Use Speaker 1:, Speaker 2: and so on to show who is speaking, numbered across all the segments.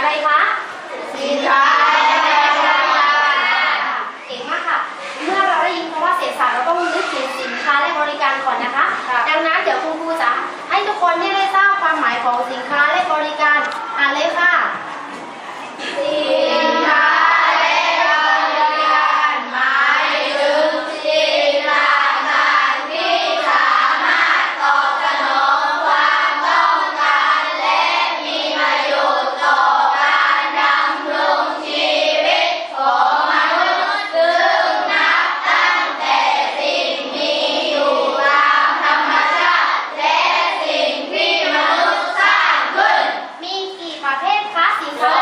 Speaker 1: อะไรคะสินค้าเก่งมากค่ะ เมื่อเราได้ยินคำว่าเศรษฐศาสตร์เราต้องนึกถึงสินค้าและบริการก่อนนะคะ ดังนั้นเดี๋ยวคุณครูจะให้ทุกคนเนี่ยได้ทราบความหมายของสินค้าและบริการ อ่านเลยค่ะสินค้าและบริการหมายถึงสิ่งต่างๆที่สามารถตอบสนองความต้องการและมีประโยชน์ต่อการดำรงชีวิตของมนุษย์ซึ่งนับตั้งแต่สิ่งมีอยู่ตามธรรมชาติ และสิ่งที่มนุษย์สร้างขึ้น มีกี่ประเภทคะสินค้า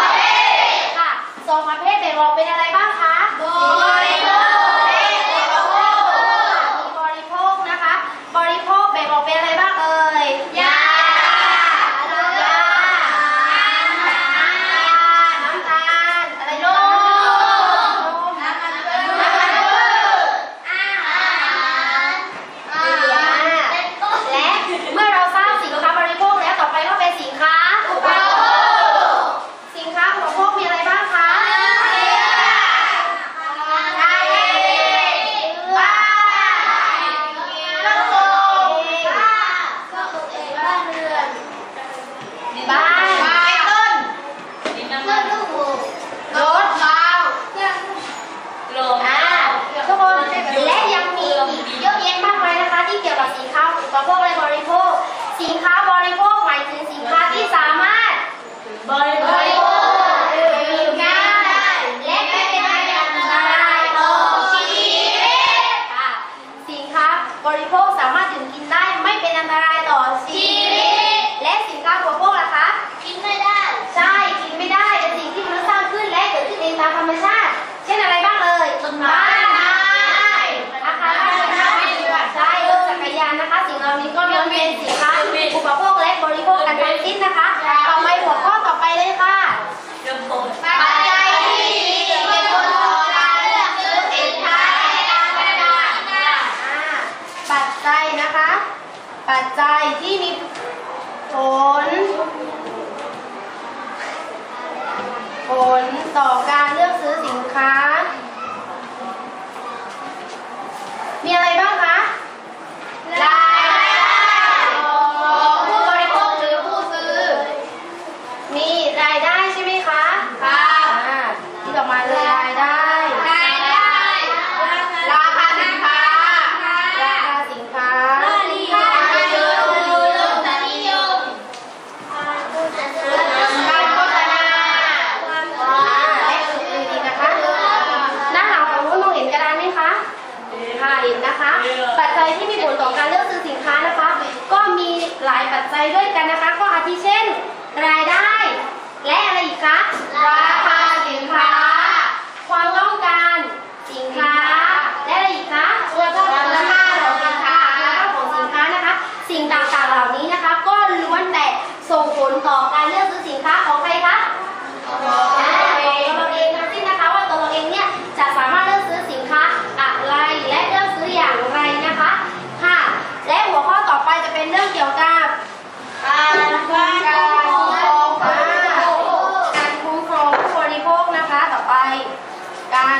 Speaker 1: ประเภทค่ะสองประเภทแบ่งออกเป็นอะไรบ้างคะบริโภคและบริโภคมีบริโภคนะคะ บริโภคแบ่งออกเป็นอะไรบ้างเอ่ยยายาน้ำตาลอะไรนมน้ำมันพืชน้ำมันพืชอาหารและเมื่อเราทราบสินค้าบริโภคแล้วต่อไปก็เป็นสินค้าอุปโภค สินค้าอุปโภคมีอะไรบ้างคะไก่บ้านเครื่องปรุงบ้านเรือนบ้านต้นเครื่องลูกหมูรถเบาเครื่อง
Speaker 2: ลง
Speaker 1: อ่าทุกคนและยังมีอีกเยอะแยะมากมายนะคะ ที่เกี่ยวกับ สินค้าอุปโภคและบริโภค สินค้าบริโภคหมายถึงสินค้าที่สามารถ
Speaker 2: บริ
Speaker 1: บ
Speaker 2: โภ
Speaker 1: ริ
Speaker 2: ค
Speaker 1: โภคดื่มง่ายและไม่เป็นอันตรายต่อชีวิตค่ะสินค้าบริโภคสามารถดื่มกินได้ไม่เป็นอันตรายต่อชีวิต และสินค้าอุปโภคล่ะคะ กินไม่ได้ ใช่กินไม่ได้เป็นสิ่งที่มนุษย์สร้างขึ้นและเกิดขึ้นเองตามธรรมชาติ เช่นอะไรบ้างเลยต้นไม้อาคารบ้านเรือนใช่รถจักรยานนะคะ สิ่งเหล่านี้ก็ล้วนเป็นสินค้าอุปโภคและบริโภค กันทั้งสิ้นนะคะ ต่อไปหัวข้อต่อไปเลยค่ะ
Speaker 2: เริ่มต้น
Speaker 1: ปัจจัยที่มีอิทธิพลต่อการเลือกซื้อสินค้าและการบริการอ่าปัจจัยนะคะ ปัจจัยที่มีผล ผลต่อการเลือกซื้อสินค้า มีอะไรบ้างคะ รายได้ของผู้บริโภคหรือผู้ซื้อ มีรายได้ใช่ไหมคะค่ะที่ออกมาเลยรายได้ รายได้ ราคาสินค้า ราคาสินค้าค่านิยมรสนิยมการโฆษณาและอื่นๆอีกนะคะด้านหลังของนู้นมองเห็นกระดานไหมคะ ค่ะเห็นนะคะ ปัจจัยที่มีผลต่อการเลือกซื้อสินค้านะคะ ก็มีหลายปัจจัยด้วยกันนะคะ ก็อาทิเช่น รายได้ และอะไรอีกคะราคาสินค้า ความต้องการสินค้า และอะไรอีกคะคุณภาพของสินค้าคุณภาพของสินค้านะคะ สิ่งต่างๆเหล่านี้นะคะ ก็ล้วนแต่ส่งผลต่อการเลือกซื้อสินค้าของใคร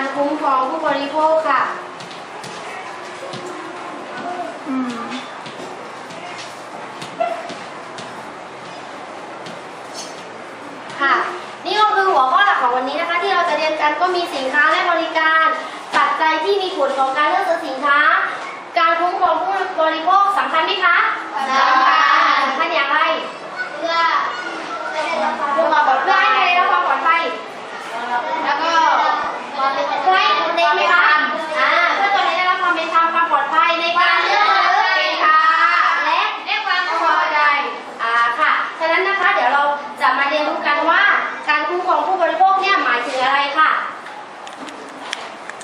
Speaker 1: การคุ้มครองผู้บริโภคค่ะค่ะ นี่ก็คือหัวข้อหลักของวันนี้นะคะ ที่เราจะเรียนกันก็มีสินค้าและบริการปัจจัยที่มีผลของการเลือกซื้อสินค้า การคุ้มครองผู้บริโภคสำคัญไหมคะสำคัญสำคัญอย่างไร
Speaker 2: เพื่อเ
Speaker 3: พื่อคอดภั